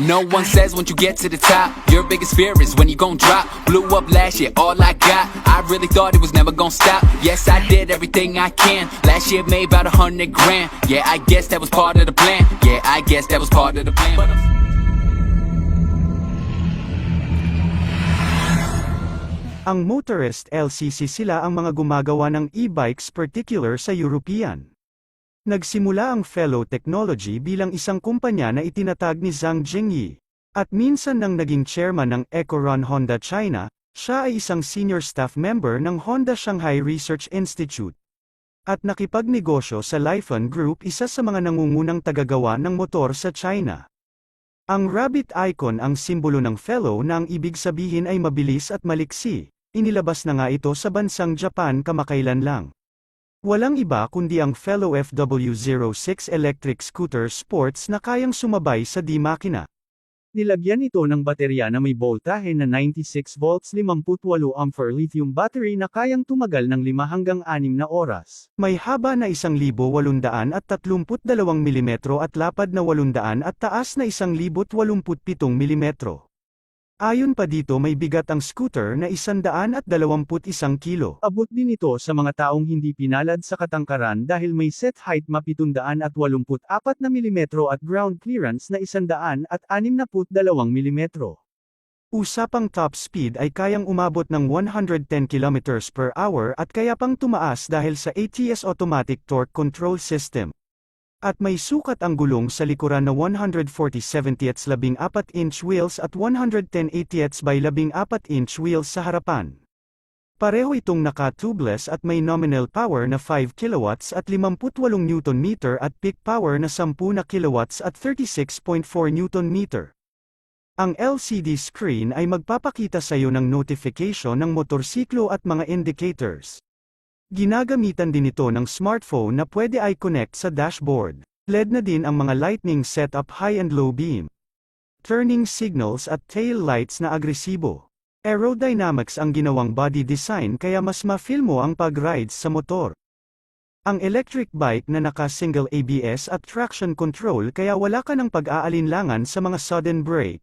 No one says once you get to the top, your biggest fear is when you gon' drop. Blew up last year, all I got. I really thought it was never gon' stop. Yes, I did everything I can. Last year made about a hundred grand. Yeah, I guess that was part of the plan. Yeah, I guess that was part of the plan. But I'm- Ang motorist LCC sila ang mga gumagawa ng e-bikes particular sa European. Nagsimula ang Fellow Technology bilang isang kumpanya na itinatag ni Zhang Jingyi. At minsan nang naging chairman ng Ecoron Honda China, siya ay isang senior staff member ng Honda Shanghai Research Institute. At nakipagnegosyo sa Lifan Group isa sa mga nangungunang tagagawa ng motor sa China. Ang rabbit icon ang simbolo ng fellow na ang ibig sabihin ay mabilis at maliksi. Inilabas na nga ito sa bansang Japan kamakailan lang. Walang iba kundi ang Fellow FW06 Electric Scooter Sports na kayang sumabay sa di-makina. Nilagyan ito ng baterya na may voltahe na 96 volts 58 ampere lithium battery na kayang tumagal ng 5 hanggang 6 na oras. May haba na 1,832 mm at lapad na 800 at taas na 1,087 mm. Ayon pa dito may bigat ang scooter na 121 kilo. Abot din ito sa mga taong hindi pinalad sa katangkaran dahil may set height ma 784 na mm at ground clearance na 162 mm. Usapang top speed ay kayang umabot ng 110 km per hour at kaya pang tumaas dahil sa ATS Automatic Torque Control System. At may sukat ang gulong sa likuran na 140 70ths 14-inch wheels at 110 80ths by 14-inch wheels sa harapan. Pareho itong naka-tubeless at may nominal power na 5 kilowatts at 58 Nm at peak power na 10 na kilowatts at 36.4 Nm. Ang LCD screen ay magpapakita sa iyo ng notification ng motorsiklo at mga indicators. Ginagamitan din ito ng smartphone na pwede ay connect sa dashboard. LED na din ang mga lightning setup high and low beam. Turning signals at tail lights na agresibo. Aerodynamics ang ginawang body design kaya mas ma-feel mo ang pag-rides sa motor. Ang electric bike na naka-single ABS at traction control kaya wala ka ng pag-aalinlangan sa mga sudden brake.